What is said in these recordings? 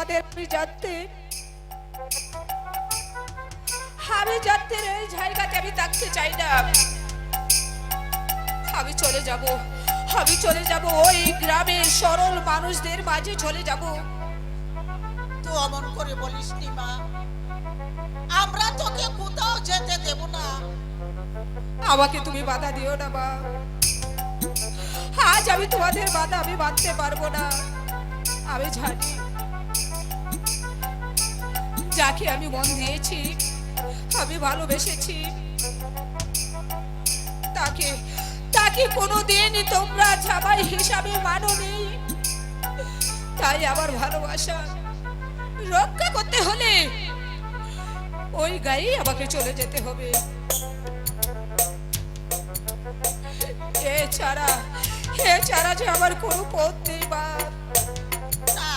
তোমাদের আমি যাতে আমি যাতে এই জায়গাতে আমি থাকতে চাই না। আমি চলে যাব আমি চলে যাব ওই গ্রামের সরল মানুষদের মাঝে চলে যাব। তুই অমন করে বলিস নি মা আমরা তোকে কোথাও যেতে দেব না। আমাকে তুমি বাধা দিও না মা। আজ আমি তোমাদের বাধা আমি বাঁধতে পারব না। আমি জানি যাকে আমি মন দিয়েছি, আমি ভালোবেসেছি। তাকে তাকে কোনোদিন তোমরা জামাই হিসাবে মানোনি। তাই আমার ভালোবাসা রক্ষা করতে হলে ওই গায়ে আমাকে চলে যেতে হবে। এছাড়া এছাড়া যে আমার কোনো পথ নেই না,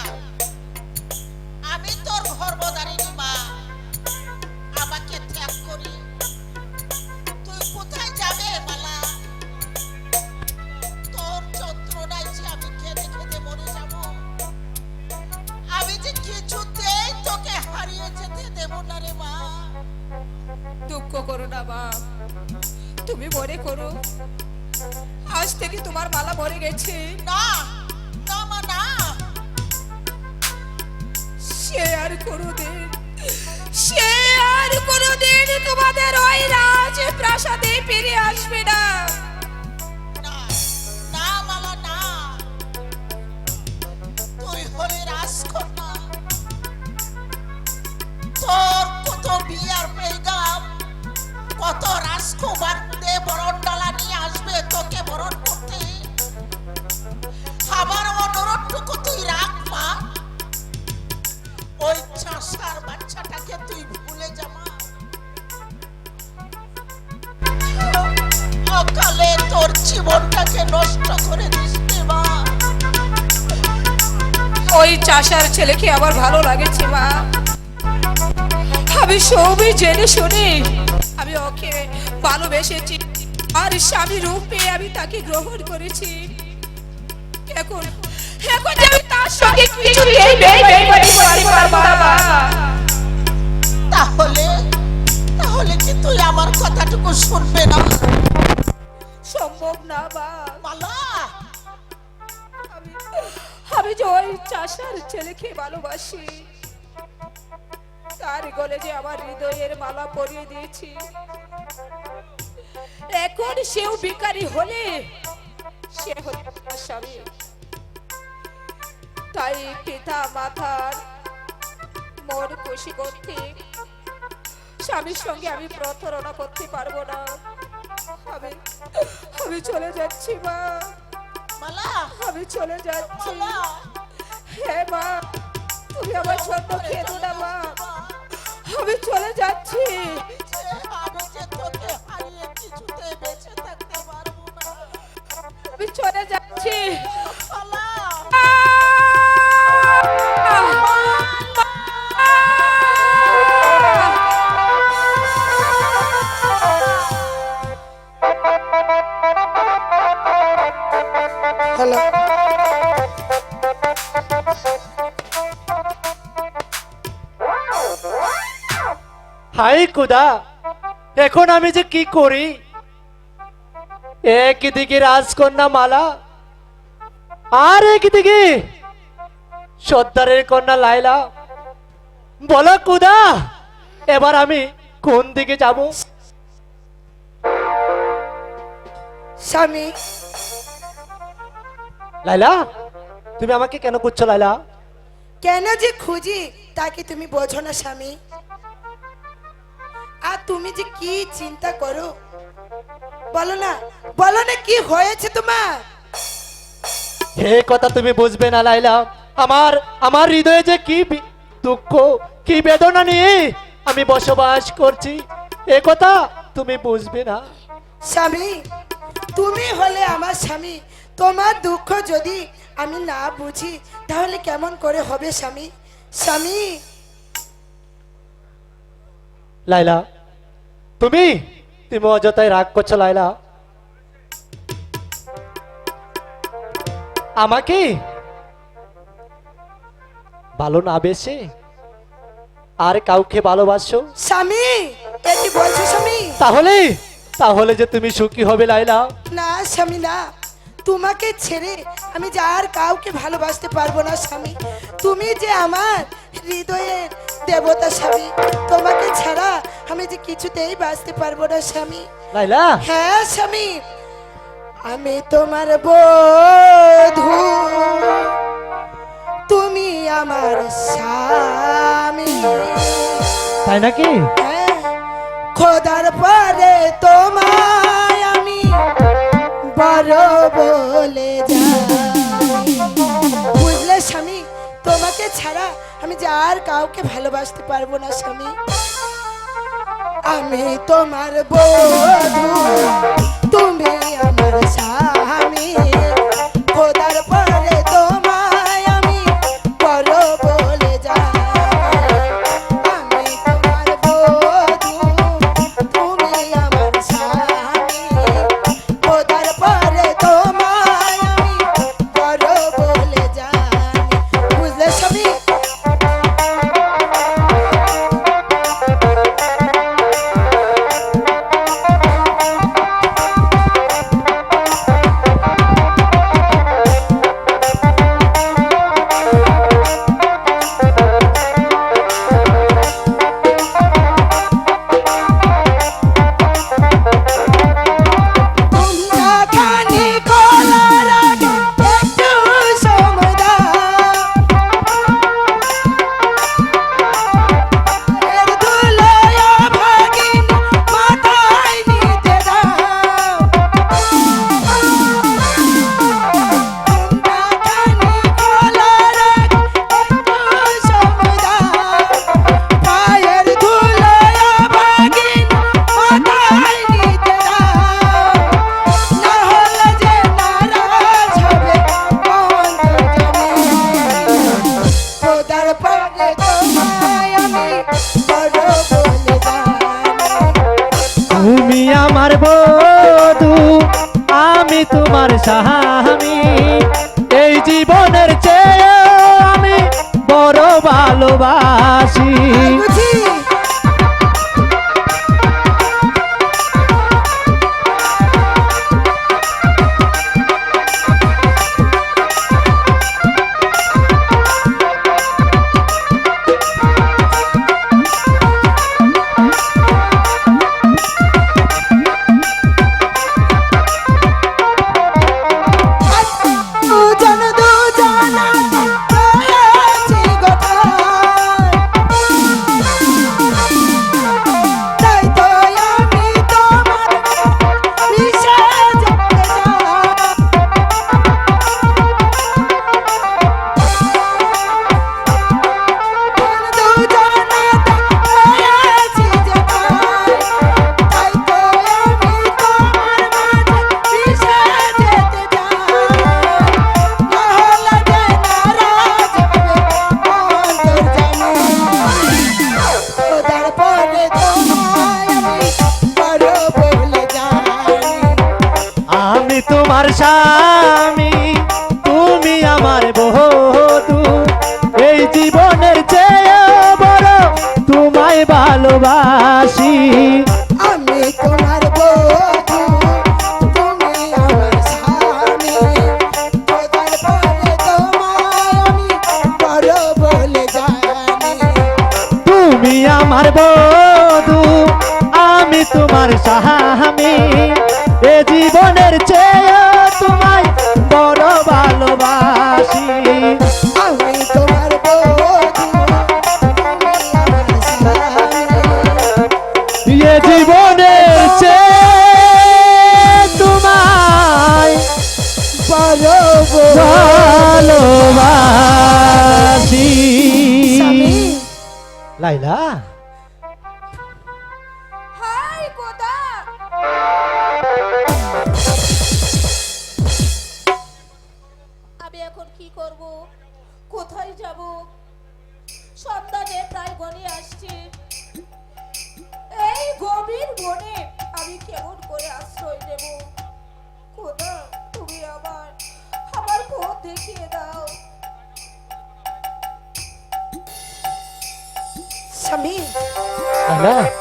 আমি তোর গর্ভধারিণী মা দুঃখ করো না মা। তুমি মনে করো, আজ থেকে তোমার মালা মরে গেছে। না না মা, না। সে আর কোনোদিন, সে আর কোনোদিন তোমাদের ওই রাজ প্রাসাদে ছেলেকে আমার ভালো লাগেছে মা আমি সবই জেনে শুনে আমি ওকে ভালোবেসেছি আর স্বামী রূপে আমি তাকে গ্রহণ করেছি এখন এখন আমি তার সঙ্গে না মা। তাহলে তাহলে কি তুই আমার কথাটুকু শুনবে না সম্ভব না বা মালা আমি যে ওই চাষার ছেলেকে ভালোবাসি। তার গলে আমার হৃদয়ের মালা পরিয়ে দিয়েছি। এখন সেও ভিখারি হলে সে হলে আমার স্বামী। তাই পিতা মাতার মন খুশি করতে স্বামীর সঙ্গে আমি প্রতারণা করতে পারব না। আমি আমি চলে যাচ্ছি মা। মালা। আমি চলে যাচ্ছি। হে মা তুমি আমার জন্য খেদো না মা। আমি চলে যাচ্ছি। হাই কুদা এখন আমি যে কি করি? একদিকে রাজকন্যা মালা আর একদিকে সর্দারের কন্যা লাইলা বলো কুদা এবার আমি কোন দিকে যাব? স্বামী। লাইলা তুমি আমাকে কেন করছ লাইলা কেন যে খুঁজি তাকে তুমি বোঝো না স্বামী? আর তুমি যে কি চিন্তা করো? বলো না বলো না কি হয়েছে তোমার? হে কথা তুমি বুঝবে না লাইলা। আমার আমার হৃদয়ে যে কি দুঃখ কি বেদনা নিয়ে আমি বসবাস করছি এ কথা তুমি বুঝবে না। স্বামী তুমি হলে আমার স্বামী। তোমার দুঃখ যদি আমি না বুঝি তাহলে কেমন করে হবে স্বামী? স্বামী! লাইলা তুমি? তুমি অযথায় রাগ করছ লাইলা আমাকে? ভালো না বেশে? আর কাউকে ভালোবাসো? স্বামী এটি বলছো স্বামী? তাহলে? তাহলে যে তুমি সুখী হবে লাইলা না স্বামী না। তোমাকে ছেড়ে আমি যে আর কাউকে ভালোবাসতে পারব না স্বামী। তুমি যে আমার হৃদয়ের দেবতা স্বামী তোমাকে ছাড়া আমি যে কিছুতেই বাঁচতে পারব না স্বামী। লাইলা! হ্যাঁ স্বামী। আমি তোমার বধূ। তুমি আমার স্বামী। তাই নাকি? হ্যাঁ, খোদার পরে আমি বড় বলে বুঝলে স্বামী, তোমাকে ছাড়া আমি যে আর কাউকে ভালোবাসতে পারব না স্বামী। আমি তোমার বধু তুমি স্বামী তুমি আমার বধু এই জীবনের চেয়ে বড় তোমায় ভালোবাসি। আমি তোমার তুমি আমার বধু আমি তোমার স্বামী। এ জীবনের চেয়ে জীবনের চেয়ে তোমায় ভালোবাসি। লাইলা? লাইলা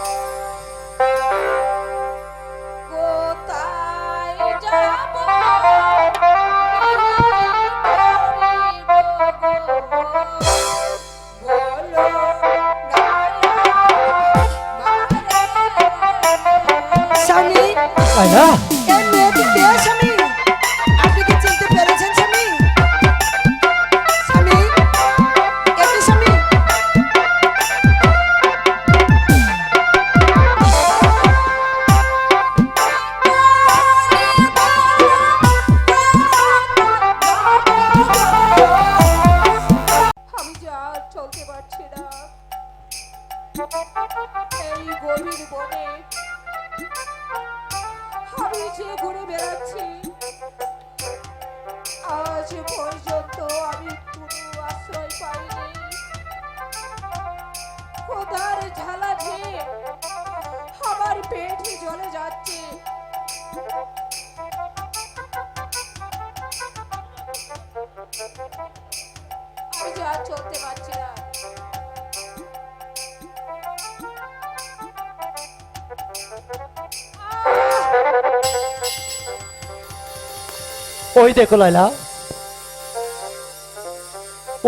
ওই দেখো লাইলা।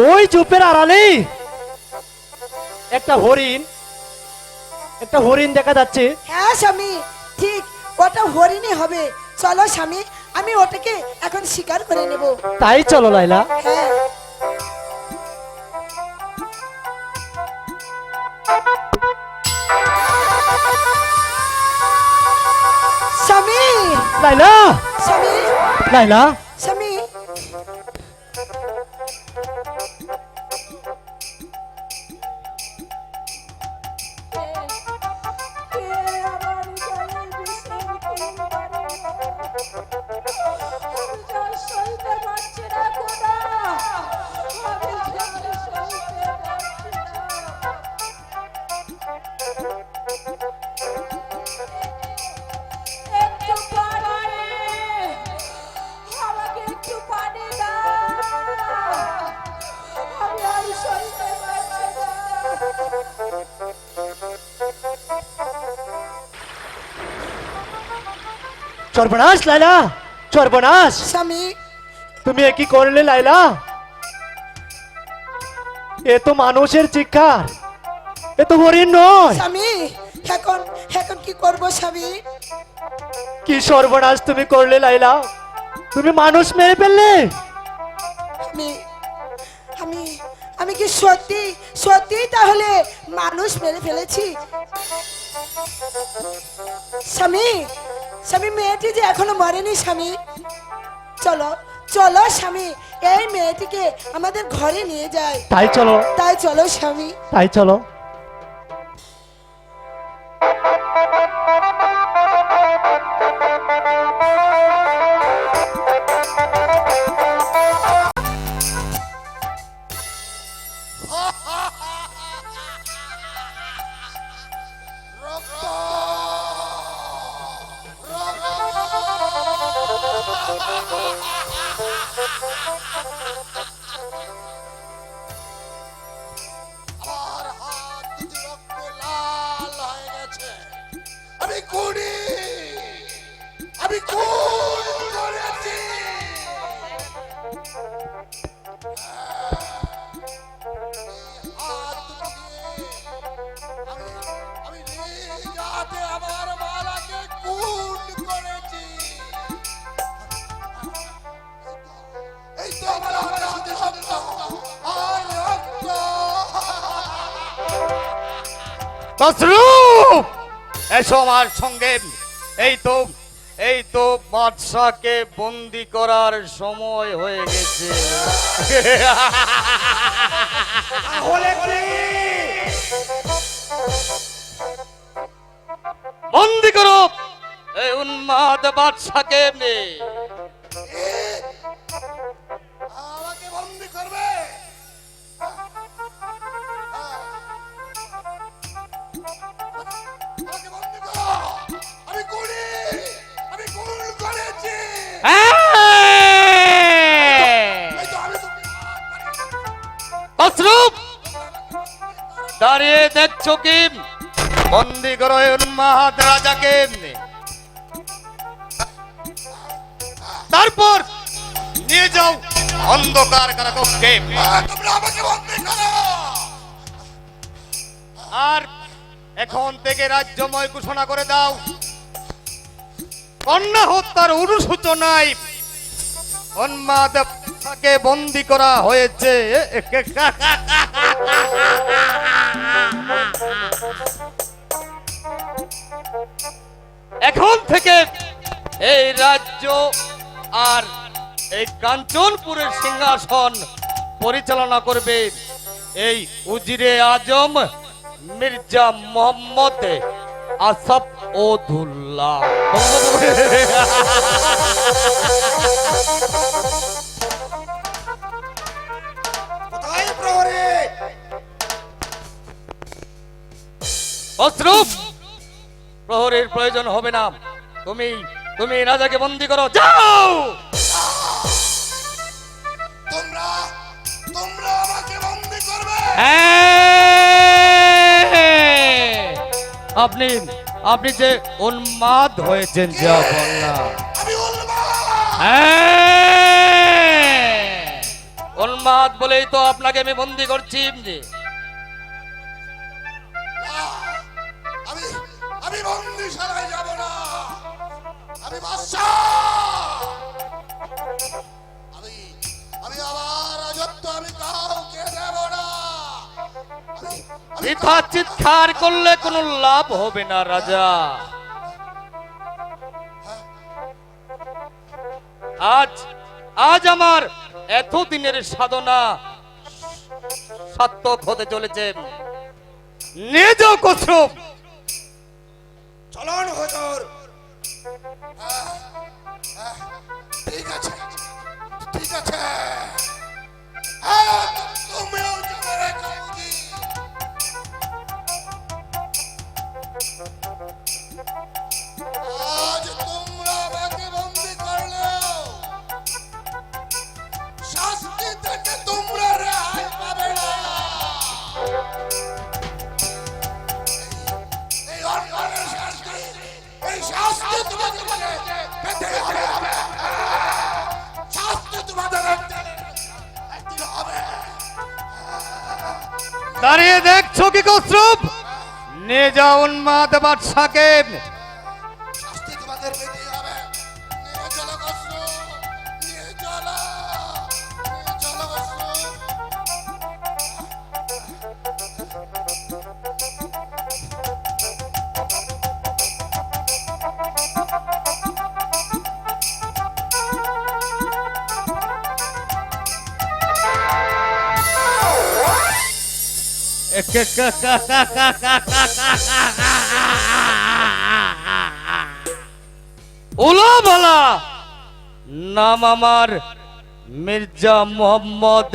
ওই চুপের আড়ালে একটা হরিণ একটা হরিণ দেখা যাচ্ছে। হ্যাঁ স্বামী ঠিক ওটা হরিণই হবে। চলো স্বামী আমি ওটাকে এখন শিকার করে নেব। তাই চলো লাইলা। হ্যাঁ। স্বামী! লাইলা! স্বামী! লাইলা! স্বামী সর্বনাশ লাইলা সর্বনাশ স্বামী। তুমি এ কি করলে লাইলা এ তো মানুষের চিৎকার এ তো হরিণ নয়। স্বামী এখন এখন কি করব স্বামী? কি সর্বনাশ তুমি করলে লাইলা তুমি মানুষ মেরে ফেললে। আমি আমি আমি কি সত্যি সত্যি তাহলে মানুষ মেরে ফেলেছি? স্বামী স্বামী মেয়েটি যে এখনও মরেনি স্বামী। চলো চলো স্বামী এই মেয়েটিকে আমাদের ঘরে নিয়ে যায় তাই চলো। তাই চলো স্বামী। তাই চলো। তসরূপ এসো আমার সঙ্গে। এই তো এই তো বাদশাকে বন্দি করার সময় হয়ে গেছে। বন্দি করো! এই উন্মাদ বাদশাকে আমাকে কারাকক্ষে আর এখন থেকে রাজ্যময় ঘোষণা করে দাও। কন্যা হত্যার অনুসূচনায় বন্দি করা হয়েছে। এখন থেকে এই রাজ্য আর এই কাঞ্চনপুরের সিংহাসন পরিচালনা করবে এই উজিরে আজম মির্জা মোহাম্মদ আসফ ওদুল্লাহ অশ্রুপ প্রহরীর প্রয়োজন হবে না। তুমি তুমি রাজাকে বন্দি করো। যাও! তোমরা তোমরা আমাকে বন্দি করবে। হ্যাঁ! আপনি আপনি যে উন্মাদ হয়েছেন যা বললাম। উন্মাদ। হ্যাঁ! বলেই তো আপনাকে আমি বন্দি করছি। আমি বন্দিশালায় যাব না। আমি বাদশা বৃথা চিৎকার করলে কোনো লাভ হবে না, রাজা। আজ আজ আমার এতদিনের সাধনা সার্থক হতে চলেছে। নিয়ে যাও যাও উন্মাদ বাদশাকে শাস্তি তোমাদের পেতে হবে নিয়ে চলো কষ্ট নিয়ে ওলো ভালা নাম আমার মির্জা মোহাম্মদ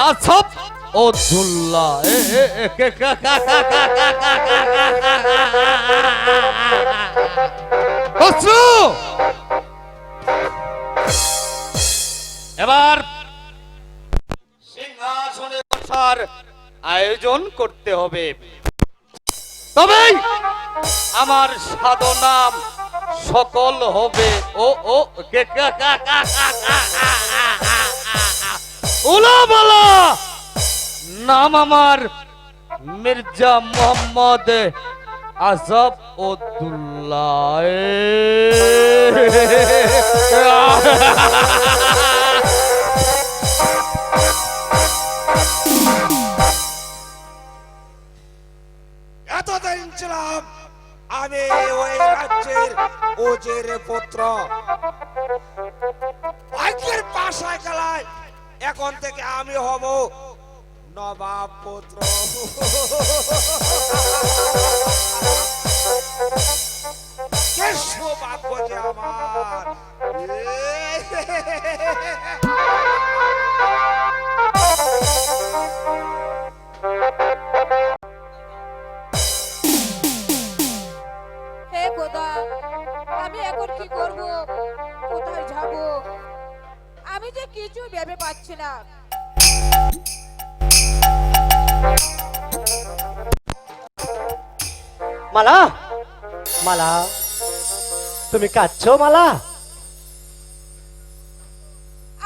আসফ ও দুল্লা এবার সিংহাসনে বসার আয়োজন করতে হবে তবে আমার সাধু নাম সকল হবে। ও ও উলামালা নাম আমার মির্জা মোহাম্মদ আজব উদ্দুল্লাহ এতদিন ছিলাম আমি ওই রাজ্যের ওজের পুত্র। ভাগ্যের পাশায় খেলায় এখন থেকে আমি হব নবাব পুত্র। সৌভাগ্য যে আমার। মালা মালা তুমি কাঁদছো মালা?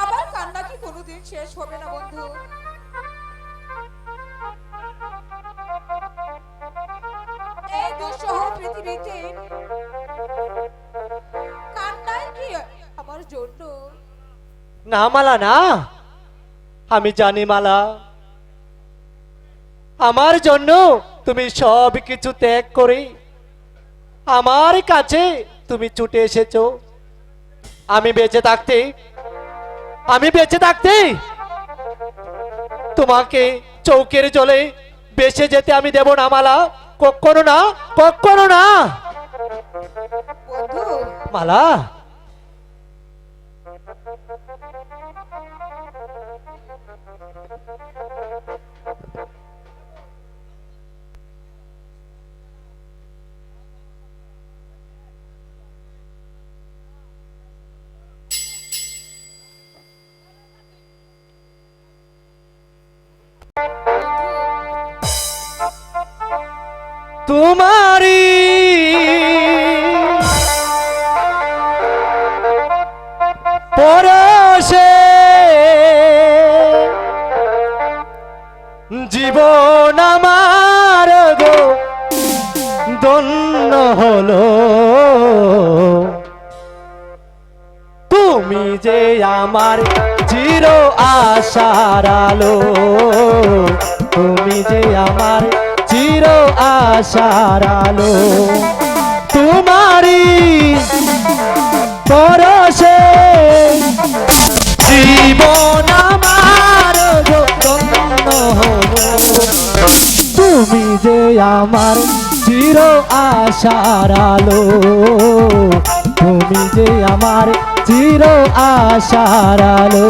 আমার কান্না কি কোনোদিন শেষ হবে না বন্ধু? এই দুঃসহ পৃথিবীতে কান্নাই কি আমার জন্য? না মালা না। আমি জানি মালা। আমার জন্য তুমি সব কিছু ত্যাগ করে আমার কাছে তুমি ছুটে এসেছ। আমি বেঁচে থাকতে আমি বেঁচে থাকতে তোমাকে চৌকের জলে বেসে যেতে আমি দেব না মালা। কখনো না কখনো না। মালা। তোমারি পরশে জীবন আমার গো দন্য হলো। তুমি যে আমার চির আশার আলো। তুমি যে আমার চির আশার আলো। তোমারি পরশে জীবন আমার তুমি যে আমার চির আশার আলো। তুমি যে আমার চির আশার আলো।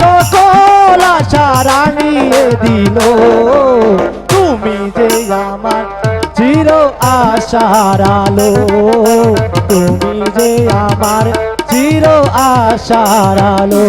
সকল আশা রানিয়ে দিল। তুমি যে আমার চির আশার আলো, তুমি যে আমার চির আশার আলো।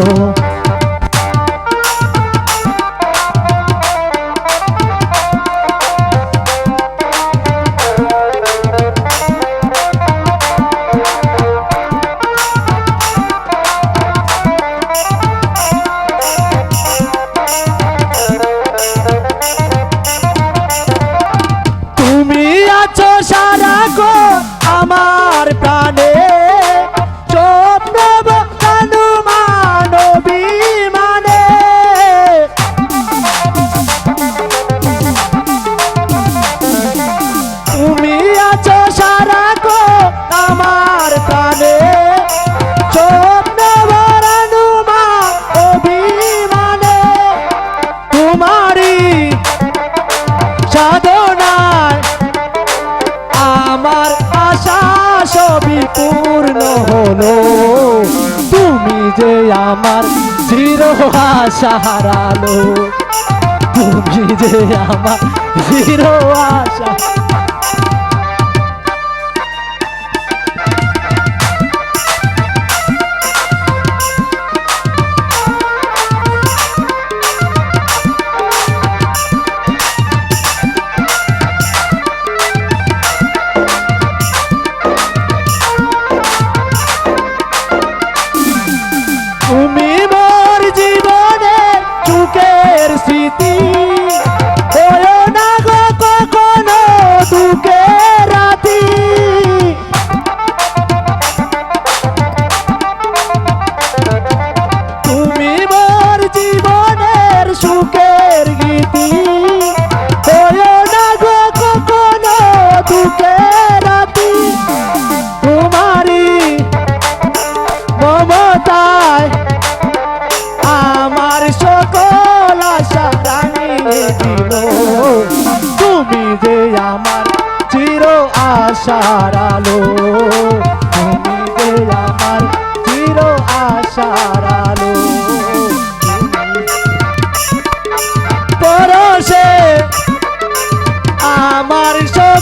আশা হারালো তুমি যে আমার হিরো আশা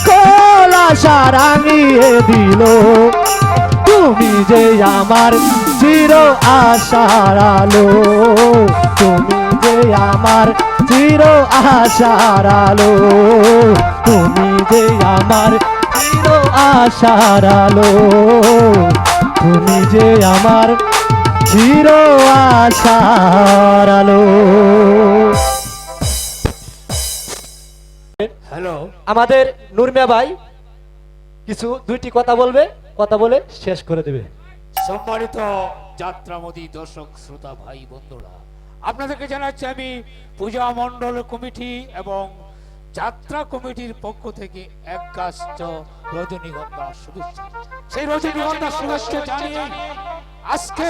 সকল আশা রাঙিয়ে দিল। তুমি যে আমার চির আশার আলো, তুমি যে আমার চির আশার আলো, তুমি যে আমার চির আশার আলো, তুমি যে আমার চির আশার আলো। হ্যালো আমাদের নুরমিয়া ভাই কিছু দুইটি কথা বলবে কথা বলে শেষ করে দেবে। সম্মানিত যাত্রামোদী দর্শক শ্রোতা ভাই বন্ধুরা আপনাদেরকে জানাচ্ছি আমি পূজা মণ্ডল কমিটি এবং যাত্রা কমিটির পক্ষ থেকে এক গাছ রজনীগন্ধা শুভেচ্ছা। সেই রজনীগন্ধা শুভেচ্ছা জানিয়ে আজকে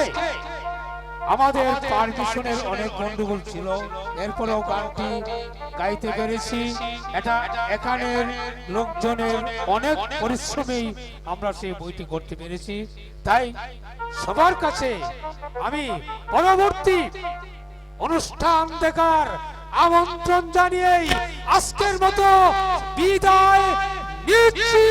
আমাদের পারমিশনের অনেক গন্ডগোল ছিল। এরপরেও গানটি গাইতে পেরেছি। এটা এখানের লোকজনের অনেক পরিশ্রমেই আমরা সেই বইটি করতে পেরেছি। তাই সবার কাছে আমি পরবর্তী অনুষ্ঠান দেখার আমন্ত্রণ জানিয়েই আজকের মতো বিদায় নিচ্ছি।